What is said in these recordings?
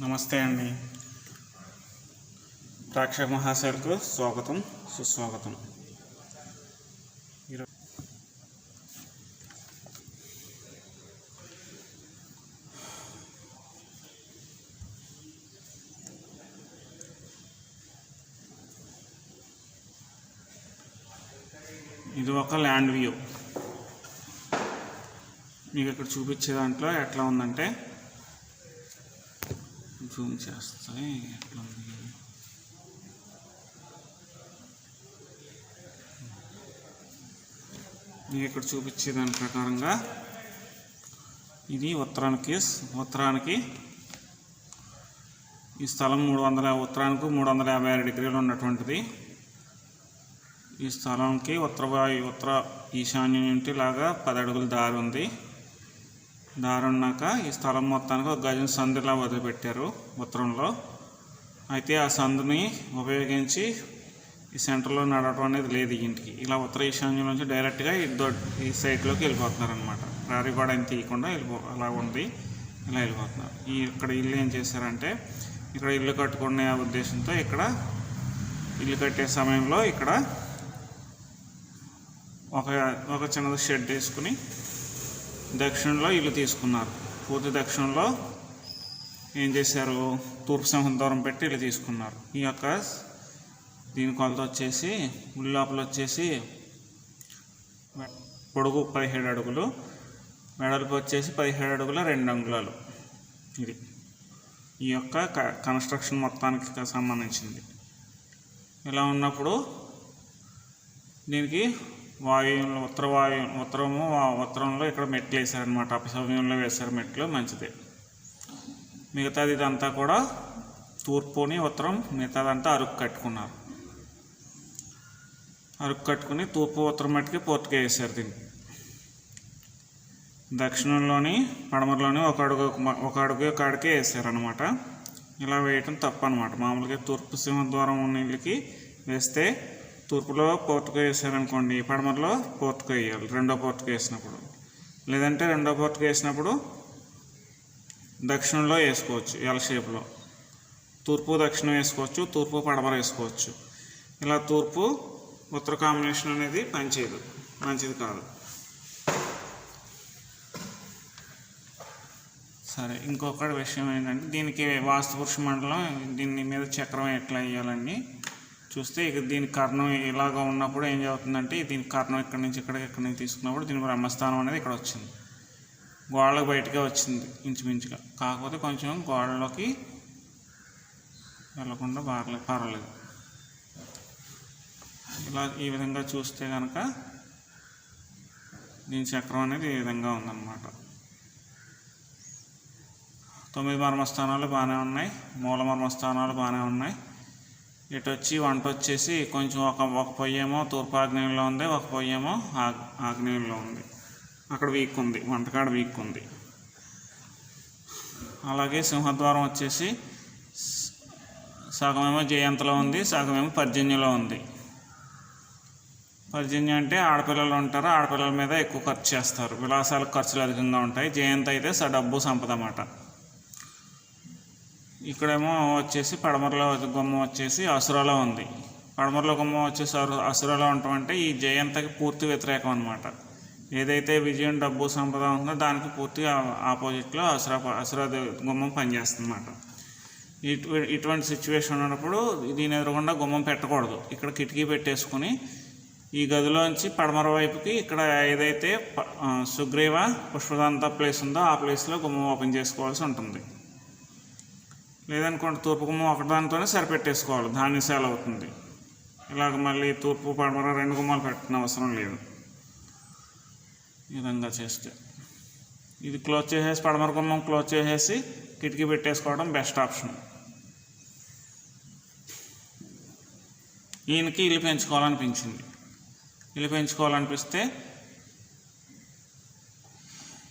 నమస్తే అండి. ప్రేక్షక మహాశయులకు స్వాగతం సుస్వాగతం. ఇది ఒక ల్యాండ్ వ్యూ. మీకు ఇక్కడ చూపించే దాంట్లో ఎట్లా ఉందంటే జూమ్ చేస్తే ఎట్లా ఉంది ఇక్కడ చూపించే దాని ప్రకారంగా ఇది ఉత్తరానికి ఉత్తరానికి ఈ స్థలం మూడు వందల ఉత్తరానికి మూడు వందల యాభై ఆరు డిగ్రీలు ఉన్నటువంటిది. ఈ స్థలంకి ఉత్తర ఉత్తర ఈశాన్యం నుండి లాగా పది అడుగుల దారి ఉంది. దారి ఉన్నాక ఈ స్థలం మొత్తానికి ఒక గజం సందులా వదిలిపెట్టారు ఉత్తరంలో. అయితే ఆ సందుని ఉపయోగించి ఈ సెంటర్లో నడవటం అనేది లేదు ఇంటికి. ఇలా ఉత్తర ఈశాన్యం నుంచి డైరెక్ట్గా ఈ దొడ్ ఈ సైడ్లోకి వెళ్ళిపోతున్నారు అనమాట రారి కూడా ఏం తీయకుండా వెళ్ళిపో అలా ఉంది ఇలా వెళ్ళిపోతున్నారు. ఈ ఇక్కడ ఇల్లు ఏం చేశారంటే ఇక్కడ ఇల్లు కట్టుకునే ఉద్దేశంతో ఇక్కడ ఇల్లు కట్టే సమయంలో ఇక్కడ ఒక ఒక చిన్న షెడ్ వేసుకుని దక్షిణలో ఇల్లు తీసుకున్నారు. పూర్తి దక్షిణలో ఏం చేశారు? తూర్పు సింహం దూరం పెట్టి ఇల్లు తీసుకున్నారు. ఈ యొక్క దీని కొలత వచ్చేసి ఉల్లి లోపల వచ్చేసి పొడుగు పదిహేడు అడుగులు వెడల్పు వచ్చేసి పదిహేడు అడుగుల రెండు అంగుళాలు. ఇది. ఈ యొక్క క- కన్స్ట్రక్షన్ మొత్తానికి సంబంధించింది. ఇలా ఉన్నప్పుడు దీనికి వాయువులో ఉత్తర వాయు ఉత్తరము ఉత్తరంలో ఇక్కడ మెట్లు వేశారనమాట అపసమయంలో వేశారు మెట్లు మంచిదే. మిగతాది ఇదంతా కూడా తూర్పుని ఉత్తరం మిగతాదంతా అరుకు కట్టుకున్నారు. అరుకు కట్టుకుని తూర్పు ఉత్తరం మట్టికి పూర్తిగా వేశారు దీన్ని. దక్షిణంలోని పడమరలోని ఒక అడుగు ఒక అడుగు ఒక అడుగే వేసారనమాట ఇలా వేయటం తప్పు అనమాట మామూలుగా తూర్పు సింహద్వారం ఉన్న ఇళ్ళకి వేస్తే తూర్పులో పోర్టుగా వేసారనుకోండి పడమరలో పోర్టుగా వేయాలి రెండో పోర్టుకు వేసినప్పుడు. లేదంటే రెండో పోర్టుగా వేసినప్పుడు దక్షిణంలో వేసుకోవచ్చు ఎల్ షేప్లో తూర్పు దక్షిణం వేసుకోవచ్చు తూర్పు పడమర వేసుకోవచ్చు. ఇలా తూర్పు ఉత్తర కాంబినేషన్ అనేది పనిచేయదు మంచిది కాదు. సరే ఇంకొకటి విషయం ఏంటంటే దీనికి వాస్తు పురుష మండలం దీని మీద చక్రం ఎట్లా వేయాలని చూస్తే ఇక దీని కర్ణం ఇలాగ ఉన్నప్పుడు ఏం జరుగుతుందంటే దీని కర్ణం ఇక్కడి నుంచి ఇక్కడికి ఇక్కడి నుంచి తీసుకున్నప్పుడు దీని బ్రహ్మస్థానం అనేది ఇక్కడ వచ్చింది. గోడలకు బయటకే వచ్చింది ఇంచుమించుగా. కాకపోతే కొంచెం గోడలోకి వెళ్ళకుండా బాగలేదు పర్వాలేదు. ఇలా ఈ విధంగా చూస్తే కనుక దీని చక్రం అనేది ఈ విధంగా ఉందన్నమాట. తొమ్మిది మర్మస్థానాలు బాగానే ఉన్నాయి మూల మర్మస్థానాలు బాగానే ఉన్నాయి. ఇటు వచ్చి వంట వచ్చేసి కొంచెం ఒక ఒక పొయ్యేమో తూర్పు ఆగ్నేయంలో ఉంది ఒక పొయ్యేమో ఆగ్ ఆగ్నేయంలో ఉంది. అక్కడ వీక్ ఉంది వంటకాడ వీక్ ఉంది అలాగే సింహద్వారం వచ్చేసి సగమేమో జయంతలో ఉంది సగమేమో పర్జన్యలో ఉంది. పర్జన్య అంటే ఆడపిల్లలు ఉంటారు ఆడపిల్లల మీద ఎక్కువ ఖర్చు చేస్తారు. విలాసాలకు ఖర్చులు అధికంగా ఉంటాయి. జయంత్ అయితే స డబ్బు సంపద అన్నమాట ఇక్కడేమో వచ్చేసి పడమరలో గుమ్మం వచ్చేసి అసురాలో ఉంది. పడమరలో గుమ్మం వచ్చేసి అరు- అసురాలో ఉండటం అంటే ఈ జయంతకి పూర్తి వ్యతిరేకం అనమాట ఏదైతే విజయం డబ్బు సంపద ఉందో దానికి పూర్తిగా ఆపోజిట్లో అసురా అసురా గుమ్మం పనిచేస్తుంది అనమాట ఇటు ఇటువంటి సిచ్యువేషన్ ఉన్నప్పుడు దీని ఎదురుగుండా గుమ్మం పెట్టకూడదు. ఇక్కడ కిటికీ పెట్టేసుకుని ఈ గదిలోంచి పడమర వైపుకి ఇక్కడ ఏదైతే సుగ్రీవ పుష్పదంత ప్లేస్ ఉందో ఆ ప్లేస్లో గుమ్మం ఓపెన్ చేసుకోవాల్సి ఉంటుంది. లేదనుకోండి తూర్పు గుమ్మం ఒకదానితోనే సరిపెట్టేసుకోవాలి ధాన్యశాల అవుతుంది. ఇలాగ మళ్ళీ తూర్పు పడమర రెండు గుమ్మాలు పెట్టిన అవసరం లేదు. ఈ విధంగా చేస్తే. ఇది క్లోజ్ చేసేసి పడమర గుమ్మం క్లోజ్ చేసేసి కిటికీ పెట్టేసుకోవడం బెస్ట్ ఆప్షన్ ఈయనకి ఇల్లు పెంచుకోవాలనిపించింది. ఇల్లు పెంచుకోవాలనిపిస్తే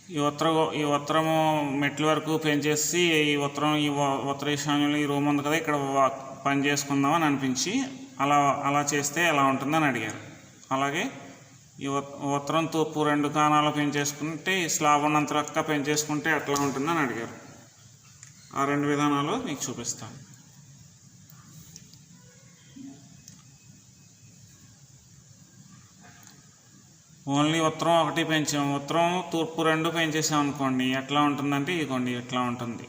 ఈ ఉత్తర ఈ ఉత్తరము మెట్ల వరకు పెంచేసి ఈ ఉత్తరం ఈ ఉత్తర ఈశాన్యంలో ఈ రూమ్ ఉంది కదా ఇక్కడ వా- పని చేసుకుందామని అనిపించి అలా అలా చేస్తే ఎలా ఉంటుందని అడిగారు. అలాగే ఈ ఉత్తరం తూర్పు రెండు కాణాలు పెంచేసుకుంటే ఈ స్లాబ్ ఉన్నంత రక్క పెంచేసుకుంటే ఎట్లా ఉంటుందని అడిగారు. ఆ రెండు విధానాలు మీకు చూపిస్తాను. ఓన్లీ ఉత్తరం ఒకటి పెంచాం ఉత్తరం తూర్పు రెండు పెంచేసాం అనుకోండి ఎట్లా ఉంటుందంటే ఇదిగోండి ఎట్లా ఉంటుంది?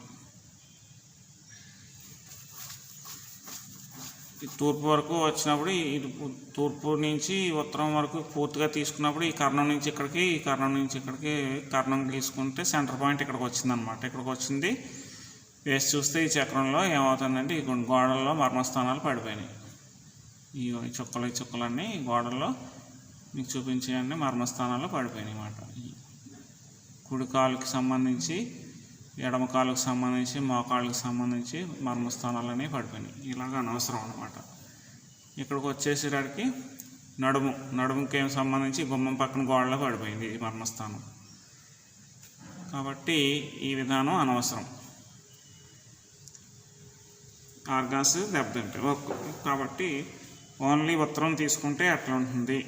తూర్పు వరకు వచ్చినప్పుడు ఇది తూర్పు నుంచి ఉత్తరం వరకు పూర్తిగా తీసుకున్నప్పుడు ఈ కర్ణం నుంచి ఇక్కడికి ఈ కర్ణం నుంచి ఇక్కడికి కర్ణం తీసుకుంటే సెంటర్ పాయింట్ ఇక్కడికి వచ్చిందనమాట ఇక్కడికి వచ్చింది. వేసి చూస్తే ఈ చక్రంలో ఏమవుతుందంటే ఈ గోడల్లో మర్మస్థానాలు పడిపోయినాయి. ఈ చుక్కలు ఈ చుక్కలన్నీ ఈ గోడల్లో మీకు చూపించేవన్నీ మర్మస్థానాల్లో పడిపోయినాయి అన్నమాట. కుడి కాలుకి సంబంధించి ఎడమ కాలుకి సంబంధించి మోకాళ్ళకి సంబంధించి మర్మస్థానాలు అనేవి పడిపోయినాయి. ఇలాగ అనవసరం అనమాట ఇక్కడికి వచ్చేసేటడికి నడుము నడుముకి సంబంధించి గుమ్మం పక్కన గోడలో పడిపోయింది ఈ మర్మస్థానం. కాబట్టి ఈ విధానం అనవసరం. ఆర్గాన్స్ దెబ్బతింటాయి. ఓకే కాబట్టి ఓన్లీ ఉత్తరం తీసుకుంటే అట్లా ఉంటుంది?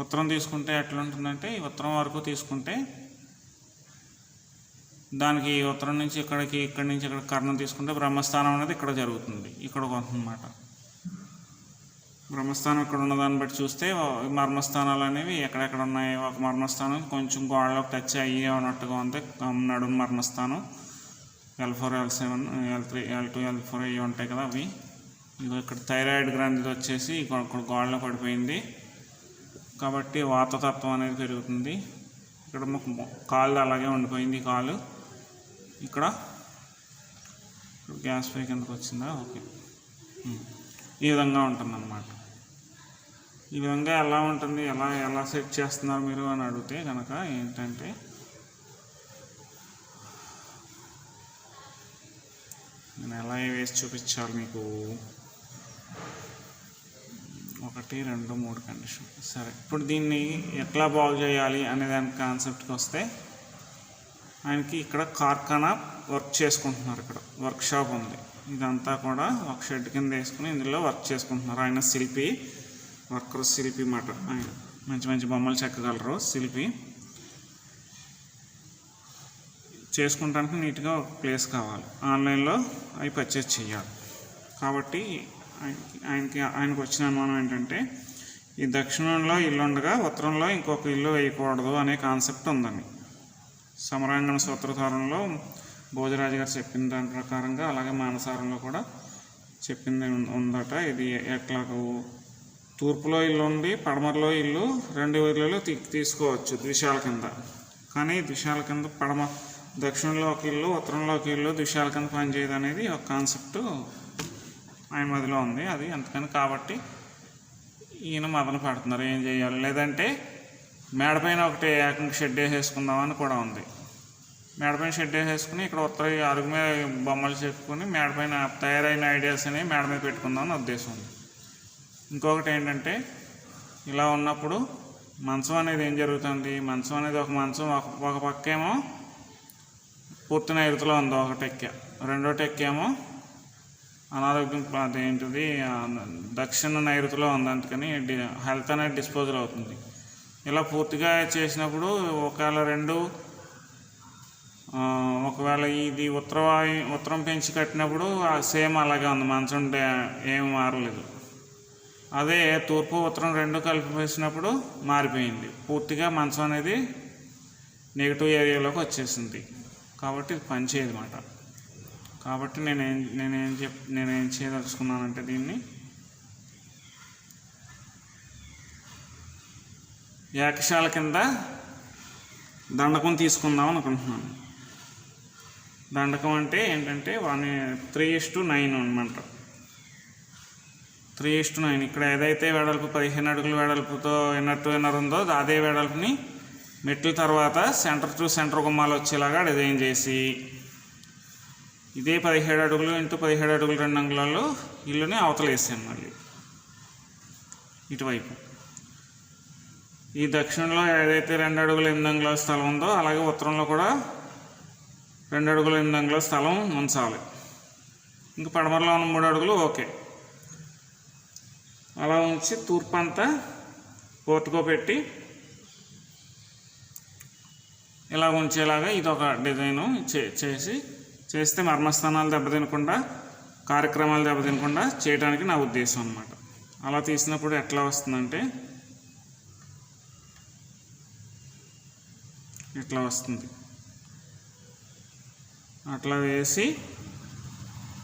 ఉత్తరం తీసుకుంటే ఎట్లా ఉంటుందంటే ఈ ఉత్తరం వరకు తీసుకుంటే దానికి ఉత్తరం నుంచి ఇక్కడికి ఇక్కడి నుంచి ఇక్కడ కర్ణం తీసుకుంటే బ్రహ్మస్థానం అనేది ఇక్కడ జరుగుతుంది. ఇక్కడ అన్నమాట బ్రహ్మస్థానం ఇక్కడ ఉన్న దాన్ని బట్టి చూస్తే మర్మస్థానాలు అనేవి ఎక్కడెక్కడ ఉన్నాయి? ఒక మర్మస్థానం కొంచెం గోడలోకి టచ్ అయ్యి ఉన్నట్టుగా ఉంది. నడుము మర్మస్థానం. L four L seven L three L two L four అవి ఉంటాయి కదా అవి. ఇక్కడ థైరాయిడ్ గ్రంథి వచ్చేసి ఇక్కడ గోడలో పడిపోయింది. కాబట్టి వాతతత్వం అనేది పెరుగుతుంది. ఇక్కడ మాకు కాళ్ళు అలాగే ఉండిపోయింది కాలు. ఇక్కడ గ్యాస్ పై కిందకు వచ్చిందా? ఓకే. ఈ విధంగా ఉంటుందన్నమాట. ఈ విధంగా ఎలా ఉంటుంది? ఎలా ఎలా సెట్ చేస్తున్నారు మీరు అని అడిగితే కనుక ఏంటంటే నేను ఎలా వేసి చూపించాలి మీకు? ఒకటి రెండు మూడు కండిషన్. సరే. ఇప్పుడు దీన్ని ఎట్లా బాగు చేయాలి అనే దాని కాన్సెప్ట్కి వస్తే ఆయనకి ఇక్కడ కార్ఖానా వర్క్ చేసుకుంటున్నారు ఇక్కడ. వర్క్ షాప్ ఉంది. ఇదంతా కూడా ఒక షెడ్ కింద వేసుకుని ఇందులో వర్క్ చేసుకుంటున్నారు. ఆయన శిల్పి వర్కర్ శిల్పి మాట. ఆయన మంచి మంచి బొమ్మలు చెక్కగలరు శిల్పి. చేసుకుంటానికి నీట్గా ఒక ప్లేస్ కావాలి. ఆన్లైన్లో అవి పర్చేస్ చేయాలి. కాబట్టి ఆయనకి ఆయనకి ఆయనకు వచ్చిన అనుమానం ఏంటంటే ఈ దక్షిణంలో ఇల్లు ఉండగా ఉత్తరంలో ఇంకొక ఇల్లు వేయకూడదు అనే కాన్సెప్ట్ ఉందని సమరాంగణ సూత్రధారంలో భోజరాజు గారు చెప్పిన దాని ప్రకారంగా అలాగే మానసారంలో కూడా చెప్పింది ఉందట. ఇది ఎట్లాగూ తూర్పులో ఇల్లు ఉండి పడమరలో ఇల్లు రెండు ఇళ్ళలో తీసుకోవచ్చు ద్విషాల కింద. కానీ ద్విషాల కింద పడమ దక్షిణంలో ఒక ఇల్లు ఉత్తరంలో ఒక ఇల్లు ద్విషాల కింద పనిచేయదు అనేది ఒక కాన్సెప్ట్ ఆయన మదిలో ఉంది అది అందుకని కాబట్టి ఈయన మదన పడుతున్నారు ఏం చేయాలి? లేదంటే మేడపైన ఒకటి ఏకంగా షెడ్ వేసేసుకుందామని కూడా ఉంది. మేడపైన షెడ్ వేసేసుకుని ఇక్కడ ఉత్తర అరుగు మీద బొమ్మలు చెప్పుకొని మేడపైన తయారైన ఐడియాస్ అనేవి మేడ మీద పెట్టుకుందామని ఉద్దేశం ఉంది. ఇంకొకటి ఏంటంటే ఇలా ఉన్నప్పుడు మంచం అనేది ఏం జరుగుతుంది? మంచం అనేది ఒక మంచం ఒక ఒక పక్కేమో పూర్తి నైరుతిలో ఉంది ఒక టెక్క రెండో టెక్కేమో అనారోగ్యం అదేంటిది దక్షిణ నైరుతిలో ఉంది అందుకని హెల్త్ అనేది డిస్పోజల్ అవుతుంది. ఇలా పూర్తిగా చేసినప్పుడు ఒకవేళ రెండు ఒకవేళ ఇది ఉత్తరవాయు ఉత్తరం పెంచి కట్టినప్పుడు సేమ్ అలాగే ఉంది. మంచం ఏం మారలేదు. అదే తూర్పు ఉత్తరం రెండు కలిపి వేసినప్పుడు మారిపోయింది. పూర్తిగా మంచం అనేది నెగిటివ్ ఏరియాలోకి వచ్చేసింది. కాబట్టి ఇది పనిచేయదు అన్నమాట. కాబట్టి నేనేం నేనేం చెప్ నేనేం చేయదలుచుకున్నానంటే దీన్ని యాక్షాల కింద దండకం తీసుకుందాం అనుకుంటున్నాను. దండకం అంటే ఏంటంటే one three is to nine అనమాట త్రీ ఇస్ టు నైన్ ఇక్కడ ఏదైతే వెడల్పు పదిహేను అడుగుల వెడల్పుతో ఇన్నర్ టు ఇన్నర్ ఉందో అదే వెడల్పుని మెట్ల తర్వాత సెంటర్ టు సెంటర్ గుమ్మాలు వచ్చేలాగా డిజైన్ చేసి ఇదే పదిహేడు అడుగులు ఇంటూ పదిహేడు అడుగులు రెండు అంగుళాల్లో ఇల్లుని అవతల వేసాను మళ్ళీ. ఇటువైపు. ఈ దక్షిణంలో ఏదైతే రెండు అడుగులు ఎనిమిది అంగుళాల స్థలం ఉందో అలాగే ఉత్తరంలో కూడా రెండు అడుగులు ఎనిమిది అంగుళాల స్థలం ఉంచాలి. ఇంక పడమరలో ఉన్న మూడు అడుగులు ఓకే. అలా ఉంచి తూర్పు అంతా పోర్టుకో పెట్టి ఇలా ఉంచేలాగా ఇది ఒక డిజైను చే చేసి చేస్తే మర్మస్థానాలు దెబ్బతినకుండా కార్యక్రమాలు దెబ్బతినకుండా చేయడానికి నా ఉద్దేశం అనమాట అలా తీసినప్పుడు ఎట్లా వస్తుందంటే ఇట్లా వస్తుంది? అట్లా వేసి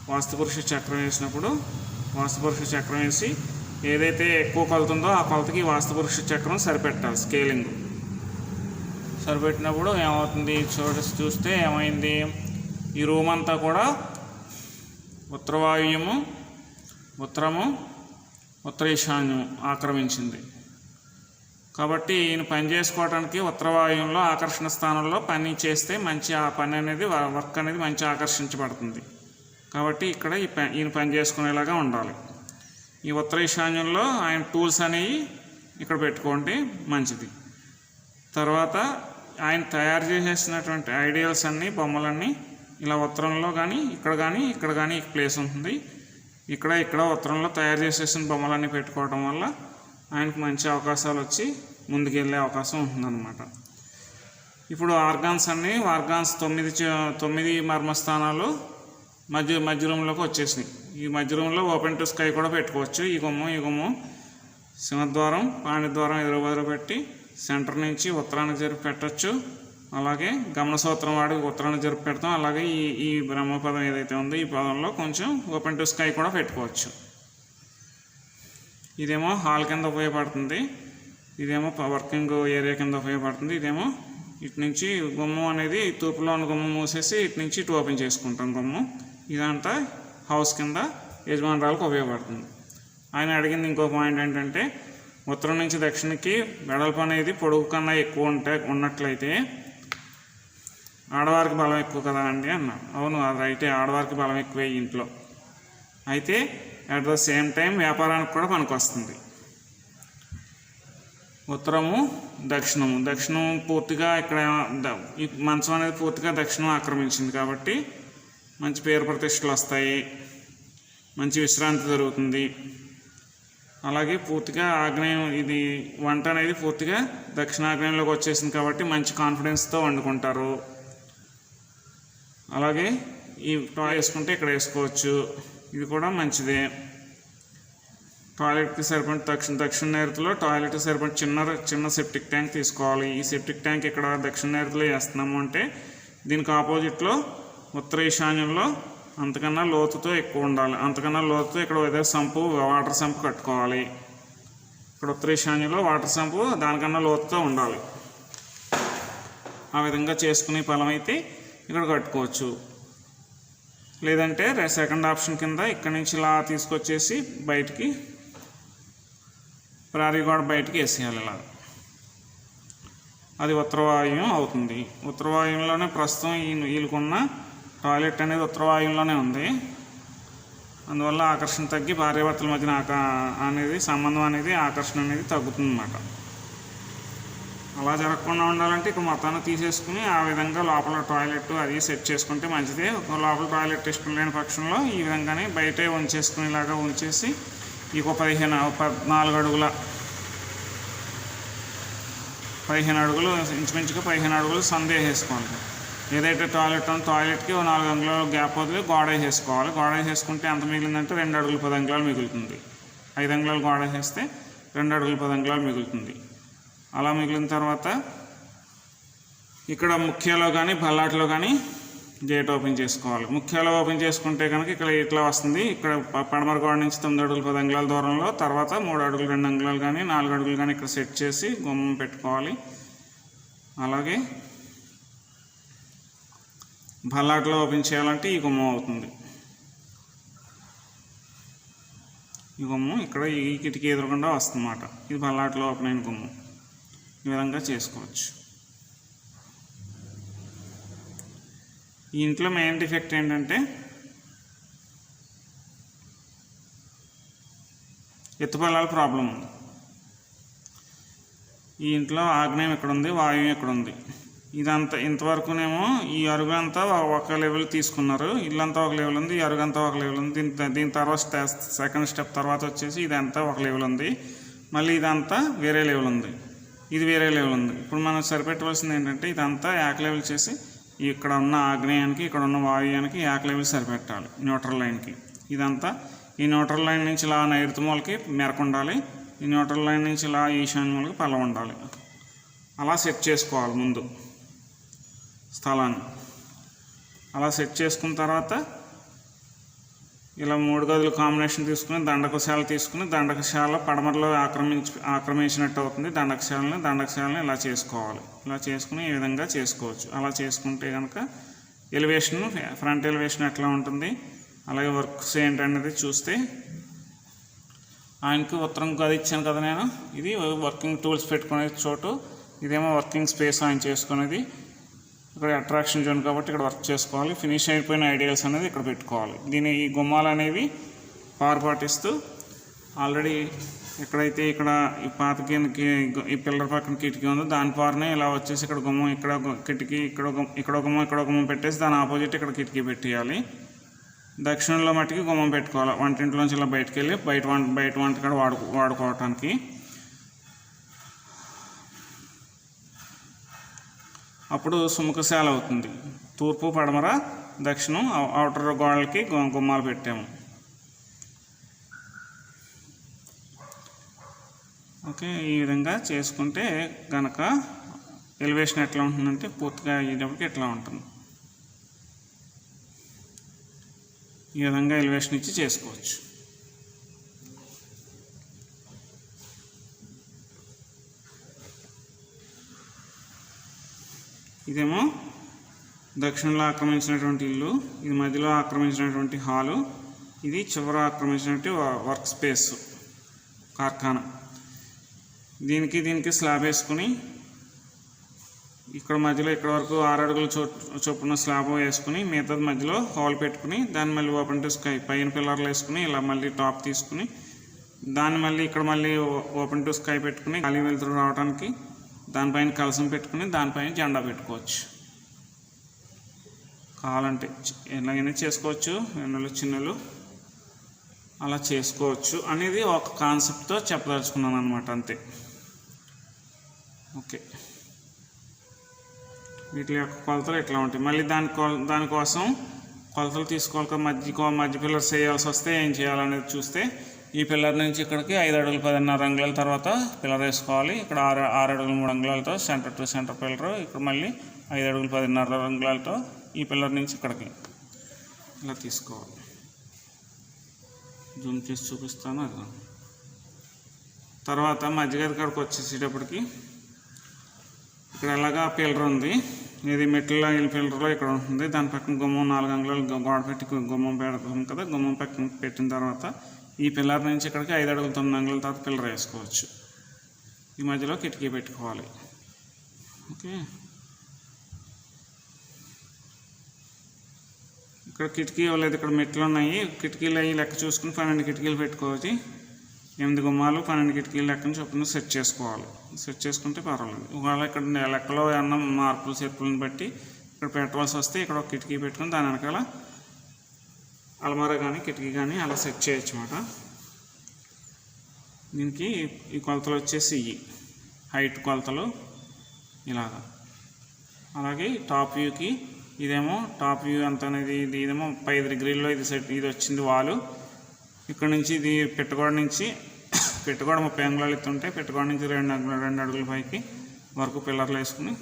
వాస్తుపురుష చక్రం వేసినప్పుడు వాస్తుపురుష చక్రం వేసి ఏదైతే ఎక్కువ కొలుతుందో ఆ కొలతకి వాస్తుపురుష చక్రం సరిపెట్టాలి స్కేలింగ్. సరిపెట్టినప్పుడు ఏమవుతుంది? చూడ చూస్తే ఏమైంది? ఈ రూమ్ అంతా కూడా ఉత్తరవాయుము ఉత్తరము ఉత్తర ఈశాన్యం ఆక్రమించింది. కాబట్టి ఈయన పని చేసుకోవడానికి ఉత్తరవాయువులో ఆకర్షణ స్థానంలో పని చేస్తే మంచి ఆ పని అనేది వ- వర్క్ అనేది మంచి ఆకర్షించబడుతుంది. కాబట్టి ఇక్కడ ఈ ప ఈయన పని చేసుకునేలాగా ఉండాలి. ఈ ఉత్తర ఈశాన్యంలో ఆయన టూల్స్ అనేవి ఇక్కడ పెట్టుకోండి మంచిది. తర్వాత ఆయన తయారు చేసేసినటువంటి ఐడియల్స్ అన్నీ బొమ్మలన్నీ ఇలా ఉత్తరంలో కానీ ఇక్కడ కానీ ఇక్కడ కానీ ప్లేస్ ఉంటుంది. ఇక్కడ ఇక్కడ ఉత్తరంలో తయారు చేసేసిన బొమ్మలన్నీ పెట్టుకోవడం వల్ల ఆయనకు మంచి అవకాశాలు వచ్చి ముందుకెళ్ళే అవకాశం ఉంటుందన్నమాట. ఇప్పుడు ఆర్గాన్స్ అన్నీ ఆర్గాన్స్ తొమ్మిది తొమ్మిది మర్మస్థానాలు మధ్య మధ్య రూమ్లోకి వచ్చేసినాయి. ఈ మధ్య రూమ్లో ఓపెన్ టు స్కై కూడా పెట్టుకోవచ్చు. ఈ గుమ్మం ఈ గుమ్మం సింహద్వారం పాణిద్వారం ఎదురుబదులు పెట్టి సెంటర్ నుంచి ఉత్తరానికి జరిపి పెట్టచ్చు. అలాగే గమనసూత్రం వాడి ఉత్తరాన్ని జరిపి పెడతాం అలాగే ఈ ఈ బ్రహ్మపదం ఏదైతే ఉందో ఈ పదంలో కొంచెం ఓపెన్ టు స్కై కూడా పెట్టుకోవచ్చు. ఇదేమో హాల్ కింద ఉపయోగపడుతుంది. ఇదేమో వర్కింగ్ ఏరియా కింద ఉపయోగపడుతుంది. ఇదేమో ఇటు నుంచి గుమ్మం అనేది తూపులో ఉన్న గుమ్మం మూసేసి ఇటు నుంచి ఇటు ఓపెన్ చేసుకుంటాం గుమ్మం. ఇదంతా హౌస్ కింద యజమానురాలకు ఉపయోగపడుతుంది. ఆయన అడిగింది ఇంకో పాయింట్ ఏంటంటే ఉత్తరం నుంచి దక్షిణకి వెడల్పు అనేది పొడుగు కన్నా ఎక్కువ ఉంటే ఉన్నట్లయితే ఆడవారికి బలం ఎక్కువ కదా అండి అన్నాను అవును అది రైటే ఆడవారికి బలం ఎక్కువే ఇంట్లో. అయితే అట్ ద సేమ్ టైం వ్యాపారానికి కూడా పనికొస్తుంది. ఉత్తరము దక్షిణము. దక్షిణం పూర్తిగా ఇక్కడ మంచం అనేది పూర్తిగా దక్షిణం ఆక్రమించింది కాబట్టి మంచి పేరు ప్రతిష్టలు వస్తాయి మంచి విశ్రాంతి జరుగుతుంది అలాగే పూర్తిగా ఆగ్నేయం ఇది వంట అనేది పూర్తిగా దక్షిణాగ్నేయంలోకి వచ్చేసింది కాబట్టి మంచి కాన్ఫిడెన్స్తో వండుకుంటారు. అలాగే ఈ టాయ్ వేసుకుంటే ఇక్కడ వేసుకోవచ్చు. ఇది కూడా మంచిదే. టాయిలెట్కి సరిపడిన దక్షిణ దక్షిణ నేరతలో టాయిలెట్కి సరిపడిన చిన్న చిన్న సెప్టిక్ ట్యాంక్ తీసుకోవాలి. ఈ సెప్టిక్ ట్యాంక్ ఇక్కడ దక్షిణ నేరతలో వేస్తున్నాము అంటే దీనికి ఆపోజిట్లో ఉత్తర ఈశాన్యంలో అంతకన్నా లోతుతో ఎక్కువ ఉండాలి. అంతకన్నా లోతుతో ఇక్కడ ఏదో సంపు వాటర్ సంపు కట్టుకోవాలి. ఇక్కడ ఉత్తర ఈశాన్యంలో వాటర్ సంపు దానికన్నా లోతుతో ఉండాలి. ఆ విధంగా చేసుకునే ఫలం అయితే ఇక్కడ కట్టుకోవచ్చు. లేదంటే సెకండ్ ఆప్షన్ కింద ఇక్కడ నుంచి ఇలా తీసుకొచ్చేసి బయటికి ప్రారీ గోడ బయటికి వేసేయాలి ఇలా అది ఉత్తరవాయుం అవుతుంది. ఉత్తరవాయుంలోనే ప్రస్తుతం ఈ వీళ్ళకున్న టాయిలెట్ అనేది ఉత్తరవాయుంలోనే ఉంది. అందువల్ల ఆకర్షణ తగ్గి భార్యాభర్తల మధ్యన ఆకా అనేది సంబంధం అనేది ఆకర్షణ అనేది తగ్గుతుందన్నమాట. అలా జరగకుండా ఉండాలంటే ఇక మొత్తాన్ని తీసేసుకుని ఆ విధంగా లోపల టాయిలెట్ అది సెట్ చేసుకుంటే మంచిదే. లోపల టాయిలెట్ ఇష్టం లేని పక్షంలో ఈ విధంగానే బయటే ఉంచేసుకునేలాగా ఉంచేసి ఇక ఒక పదిహేను పద్నాలుగు అడుగుల పదిహేను అడుగులు ఇంచుమించుగా పదిహేను అడుగులు సందేహేసుకోండి వేసుకోవాలి. ఏదైతే టాయిలెట్ ఉందో టాయిలెట్కి ఓ నాలుగు అంగుళాలు గ్యాప్ వదిలి గోడ వేసేసుకోవాలి. గోడ వేసేసుకుంటే ఎంత మిగిలిందంటే రెండు అడుగులు పది అంగుళాలు మిగులుతుంది. ఐదు అంగుళాలు గోడ వేస్తే రెండు అడుగులు పది అంగుళాలు మిగులుతుంది. అలా మిగిలిన తర్వాత ఇక్కడ ముఖ్యలో కానీ బల్లాట్లో కానీ గేట్ ఓపెన్ చేసుకోవాలి. ముఖ్యాలు ఓపెన్ చేసుకుంటే కనుక ఇక్కడ ఇట్లా వస్తుంది. ఇక్కడ పడమరగోడ పడమర గోడ నుంచి తొమ్మిది అడుగులు పది అంగుళాల దూరంలో తర్వాత మూడు అడుగులు రెండు అంగుళాలు కానీ నాలుగు అడుగులు కానీ ఇక్కడ సెట్ చేసి గుమ్మం పెట్టుకోవాలి. అలాగే బల్లాట్లో ఓపెన్ చేయాలంటే ఈ గుమ్మం అవుతుంది. ఈ గుమ్మం ఇక్కడ ఈ కిటికీ ఎదురకుండా వస్తుందన్నమాట. ఇది బల్లాట్లో ఓపెన్ అయిన గుమ్మం. ఈ విధంగా చేసుకోవచ్చు. ఈ ఇంట్లో మెయిన్ డిఫెక్ట్ ఏంటంటే ఎత్తుపల్లాల ప్రాబ్లం ఉంది. ఈ ఇంట్లో ఆగ్నేయం ఇక్కడ ఉంది వాయువు ఇక్కడ ఉంది ఇదంతా ఇంతవరకునేమో ఈ అరుగు అంతా ఒక లెవెల్ తీసుకున్నారు. ఇల్లంతా ఒక లెవెల్ ఉంది ఈ అరుగంతా ఒక లెవెల్ ఉంది. దీని దీని తర్వాత సెకండ్ స్టెప్ తర్వాత వచ్చేసి ఇదంతా ఒక లెవెల్ ఉంది. మళ్ళీ ఇదంతా వేరే లెవెల్ ఉంది. ఇది వేరే లెవెల్ ఉంది. ఇప్పుడు మనం సరిపెట్టవలసింది ఏంటంటే ఇదంతా యాక్ లెవెల్ చేసి ఇక్కడ ఉన్న ఆగ్నేయానికి ఇక్కడ ఉన్న వాయుయానికి యాక్ లెవెల్ సరిపెట్టాలి న్యూట్రల్ లైన్కి ఇదంతా ఈ న్యూట్రల్ లైన్ నుంచి ఇలా నైరుతి మూలకి మెరకు ఉండాలి ఈ న్యూట్రల్ లైన్ నుంచి ఇలా ఈశాన్య మూలకి పల్ల ఉండాలి. అలా సెట్ చేసుకోవాలి ముందు స్థలాన్ని. అలా సెట్ చేసుకున్న తర్వాత ఇలా మూడు గదులు కాంబినేషన్ తీసుకుని దండకశాల తీసుకుని దండకశాల పడమరలో ఆక్రమించి ఆక్రమించినట్టు అవుతుంది. దండకశాలని దండకశాలని ఇలా చేసుకోవాలి. ఇలా చేసుకుని ఈ విధంగా చేసుకోవచ్చు. అలా చేసుకుంటే కనుక ఎలివేషన్ ఫ్రంట్ ఎలివేషన్ ఎట్లా ఉంటుంది? అలాగే వర్క్స్ ఏంటనేది చూస్తే ఆయనకి ఉత్తరం గది ఇచ్చాను కదా నేను. ఇది వర్కింగ్ టూల్స్ పెట్టుకునే చోటు. ఇదేమో వర్కింగ్ స్పేస్ ఆయన చేసుకునేది. ఇక్కడ అట్రాక్షన్ జోన్ కాబట్టి ఇక్కడ వర్క్ చేసుకోవాలి. ఫినిష్ అయిపోయిన ఐడియాస్ అనేది ఇక్కడ పెట్టుకోవాలి. దీని ఈ గుమ్మాలు అనేవి పవర్ పాటిస్తూ ఆల్రెడీ ఎక్కడైతే ఇక్కడ ఈ పాత ఈ పిల్లర్ పక్కన కిటికీ ఉందో దాని పారనే ఇలా వచ్చేసి ఇక్కడ గుమ్మం ఇక్కడ కిటికీ ఇక్కడ ఇక్కడ ఒక గుమ్మం ఇక్కడ గుమ్మం పెట్టేసి దాని ఆపోజిట్ ఇక్కడ కిటికీ పెట్టేయాలి. దక్షిణంలో మట్టికి గుమ్మం పెట్టుకోవాలి. వంటింట్లోంచి ఇలా బయటకు వెళ్ళి బయట వంట బయట వంటకాడ వాడుకో వాడుకోవటానికి. అప్పుడు సుముఖశాల అవుతుంది. తూర్పు పడమర దక్షిణం అవుటర్ గోడలకి గుమ్మాలు పెట్టాము. ఓకే ఈ విధంగా చేసుకుంటే కనుక ఎలివేషన్ ఎట్లా ఉంటుందంటే పూర్తిగా అయ్యేటప్పటికి ఎట్లా ఉంటుంది. ఈ విధంగా ఎలివేషన్ ఇచ్చి చేసుకోవచ్చు. ఇదేమో దక్షిణంలో ఆక్రమించినటువంటి ఇల్లు ఇది మధ్యలో ఆక్రమించినటువంటి హాలు ఇది చివర ఆక్రమించినటువంటి వ- వర్క్ స్పేస్ కార్ఖానా. దీనికి దీనికి స్లాబ్ వేసుకుని ఇక్కడ మధ్యలో ఇక్కడ వరకు ఆరు చో చొప్పున స్లాబ్ వేసుకుని మిగతాది మధ్యలో హాల్ పెట్టుకుని దాన్ని మళ్ళీ ఓపెన్ టు స్కై పైన పిల్లర్లు వేసుకుని ఇలా మళ్ళీ టాప్ తీసుకుని దాన్ని మళ్ళీ ఇక్కడ మళ్ళీ ఓపెన్ టు స్కై పెట్టుకుని గాలి వెలుతురు రావడానికి దానిపైన కలసం పెట్టుకుని దానిపైన జెండా పెట్టుకోవచ్చు. కావాలంటే ఎలాగైనా చేసుకోవచ్చు ఎన్నెలు చిన్నలు అలా చేసుకోవచ్చు అనేది ఒక కాన్సెప్ట్తో చెప్పదలుచుకున్నాను అనమాట అంతే. ఓకే. వీటి యొక్క కొలతలు ఇట్లా ఉంటాయి? మళ్ళీ దాని దానికోసం కొలతలు తీసుకోవాలి మధ్య మధ్య పిల్లర్స్ వేయాల్సి వస్తే ఏం చేయాలనేది చూస్తే ఈ పిల్లర్ నుంచి ఇక్కడికి ఐదు అడుగులు పదిన్నర అంగుళాల తర్వాత పిల్లర్ వేసుకోవాలి. ఇక్కడ ఆరు ఆరు అడుగులు మూడు అంగుళాలతో సెంటర్ టు సెంటర్ పిల్లర్. ఇక్కడ మళ్ళీ ఐదు అడుగులు పదిన్నర అంగుళాలతో ఈ పిల్లర్ నుంచి ఇక్కడికి ఇలా తీసుకోవాలి. జూమ్ చేసి చూపిస్తాను అది తర్వాత మధ్యగది కాడికి వచ్చేసేటప్పటికి ఇక్కడ ఎలాగా పిల్లర్ ఉంది? ఇది మెట్ల పిల్లర్లో ఇక్కడ ఉంటుంది. దాని పక్కన గుమ్మం నాలుగు అంగుళాలు గోడ పెట్టి గుమ్మం పెడతాం కదా. గుమ్మం పక్కన పెట్టిన తర్వాత ఈ పిల్లర్ నుంచి ఇక్కడికి ఐదు అడుగులు తొమ్మిది అంగుల తర్వాత పిల్లర్ వేసుకోవచ్చు. ఈ మధ్యలో కిటికీ పెట్టుకోవాలి. ఓకే? ఇక్కడ కిటికీ ఇవ్వలేదు. ఇక్కడ మెట్లు ఉన్నాయి. కిటికీలు అవి లెక్క చూసుకుని పన్నెండు కిటికీలు పెట్టుకోవచ్చు. ఎనిమిది గుమ్మాలు పన్నెండు కిటికీలు లెక్కన చొప్పున సెట్ చేసుకోవాలి. సెట్ చేసుకుంటే పర్వాలేదు. ఒకవేళ ఇక్కడ లెక్కలో ఏమన్నా మార్పులు చెప్పులను బట్టి ఇక్కడ పెట్టవలసి వస్తే ఇక్కడ ఒక కిటికీ పెట్టుకుని దాని వెనకాల అలమారా కానీ కిటికీ కానీ అలా సెట్ చేయొచ్చు అన్నమాట. దీనికి ఈ కొలతలు వచ్చేసి ఇవి హైట్ కొలతలు ఇలాగా. అలాగే టాప్ వ్యూకి ఇదేమో టాప్ వ్యూ ఎంత అనేది ఇది ఇదేమో ముప్పై ఐదు డిగ్రీల్లో ఇది సెట్ ఇది వచ్చింది వాలు. ఇక్కడ నుంచి ఇది పెట్టుకోవడం నుంచి పెట్టుకోవడం ముప్పై అంగుళాలు ఎత్తుంటే పెట్టుకోవడం నుంచి రెండు రెండు అడుగుల పైకి వరకు పిల్లర్లు వేసుకుని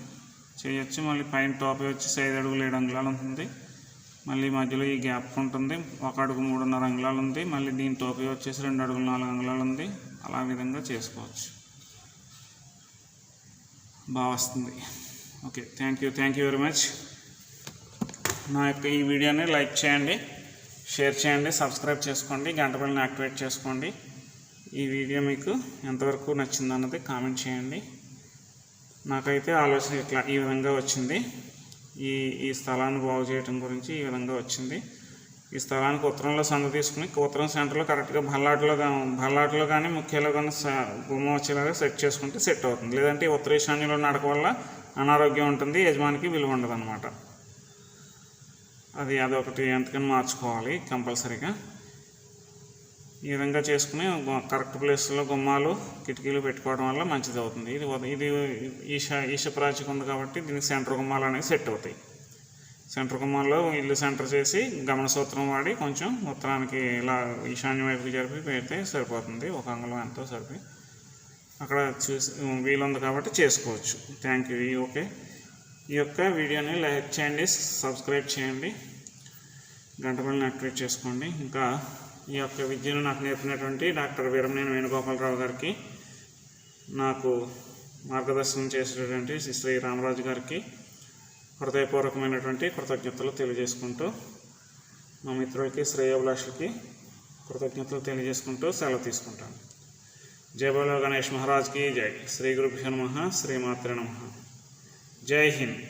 చేయొచ్చు. మళ్ళీ పైన టాప్ వచ్చేసి ఐదు అడుగులు ఏడు అంగుళాలు ఉంటుంది. మళ్ళీ మధ్యలో ఈ గ్యాప్ ఉంటుంది. ఒక అడుగు మూడున్నర అంగుళాలు ఉంది. మళ్ళీ దీని టోపీ వచ్చేసి రెండు అడుగులు నాలుగు అంగుళాలు ఉంది. అలా విధంగా చేసుకోవచ్చు. బాగా వస్తుంది. Okay thank you thank you very much. నా యొక్క ఈ వీడియోని లైక్ చేయండి షేర్ చేయండి సబ్స్క్రైబ్ చేసుకోండి గంట యాక్టివేట్ చేసుకోండి. ఈ వీడియో మీకు ఎంతవరకు నచ్చింది అన్నది కామెంట్ చేయండి. నాకైతే ఆలోచన ఇట్లా ఈ విధంగా వచ్చింది. ఈ ఈ స్థలాన్ని బాగు చేయటం గురించి ఈ విధంగా వచ్చింది. ఈ స్థలానికి ఉత్తరంలో సంద తీసుకుని ఉత్తరం సెంటర్లో కరెక్ట్గా భల్లాట్లో గా- భల్లాట్లో కానీ ముఖ్యలో కానీ స- వచ్చేలాగా సెట్ చేసుకుంటే సెట్ అవుతుంది. లేదంటే ఉత్తర ఈశాన్యంలో నడక వల్ల అనారోగ్యం ఉంటుంది యజమానికి విలువ ఉండదు అనమాట అది అదొకటి ఎంతకని మార్చుకోవాలి కంపల్సరీగా. ఈ విధంగా చేసుకుని కరెక్ట్ ప్లేస్లో గుమ్మాలు కిటికీలు పెట్టుకోవడం వల్ల మంచిది అవుతుంది. ఇది ఇది ఈశ ఈశ ప్రాచిక ఉంది కాబట్టి దీనికి సెంటర్ గుమ్మాలు అనేవి సెట్ అవుతాయి. సెంటర్ గుమ్మాల్లో ఇల్లు సెంటర్ చేసి గమన సూత్రం వాడి కొంచెం ఉత్తరానికి ఇలా ఈశాన్యం వైపుకి జరిపి పెడితే సరిపోతుంది. ఒక అంగుళం ఎంతో సరిపి అక్కడ చూసి వీలుంది కాబట్టి చేసుకోవచ్చు. Thank you. ఓకే. ఈ యొక్క వీడియోని లైక్ చేయండి సబ్స్క్రైబ్ చేయండి. గంట పని యాక్టివేట్ చేసుకోండి. ఇంకా ఈ యొక్క విద్యను నాకు నేర్పినటువంటి డాక్టర్ వీరమనేని వేణుగోపాలరావు గారికి నాకు మార్గదర్శనం చేసినటువంటి శ్రీ రామరాజు గారికి హృదయపూర్వకమైనటువంటి కృతజ్ఞతలు తెలియజేసుకుంటూ మా మిత్రులకి శ్రేయోభిలాషులకి కృతజ్ఞతలు తెలియజేసుకుంటూ సెలవు తీసుకుంటాను. జయ బోలో గణేష్ మహారాజ్కి జై. శ్రీ గురుభ్యో నమ. శ్రీమాత్రే నమ. జై హింద్.